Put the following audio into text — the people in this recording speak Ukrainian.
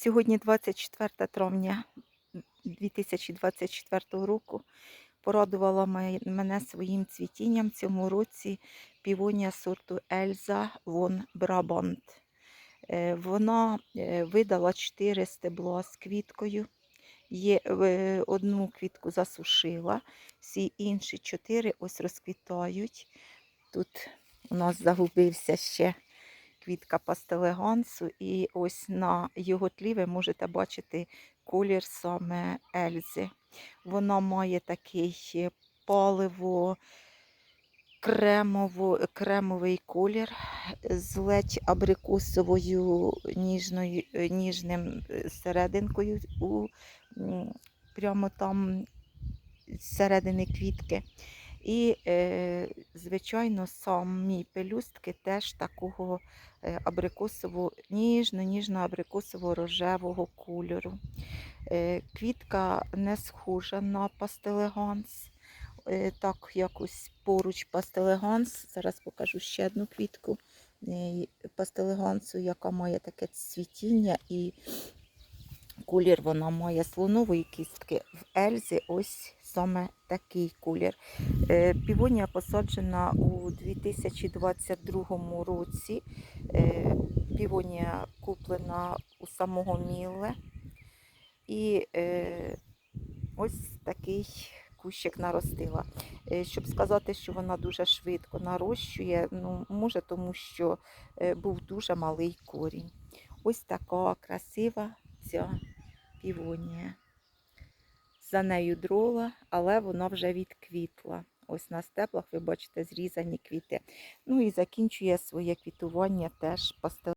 Сьогодні 24 травня 2024 року. Порадувала мене своїм цвітінням цьому році півонія сорту Ельза Вон Брабант. Е, Вона е, видала 4 стебла з квіткою. Є, одну квітку засушила, всі інші чотири ось розквітають. Тут у нас загубився ще квітка пастелегансу, і ось на його тлі ви можете бачити колір саме Ельзи. Вона має такий е, паливо кремово, кремовий колір з ледь абрикосовою ніжною, е, ніжним е, серединкою у, прямо там з середини квітки. І, е, звичайно, самі пелюстки теж такого е, абрикосово, ніжно-ніжно абрикосово рожевого кольору. Е, Квітка не схожа на пастелеганс. Так, якось поруч пастелеганс. Зараз покажу ще одну квітку пастелегансу, яка має таке цвітіння і колір вона має слонової кістки. В Ельзі ось саме такий колір. Е, Півонія посаджена у 2022 році. Е, Півонія куплена у самого Мілле. І е, ось такий кущик наростила. Щоб сказати, що вона дуже швидко нарощує, ну, може, тому що був дуже малий корінь. Ось така красива ця півонія. За нею дрова, але вона вже відквітла. Ось на степлах ви бачите зрізані квіти. Ну і закінчує своє квітування теж пастел.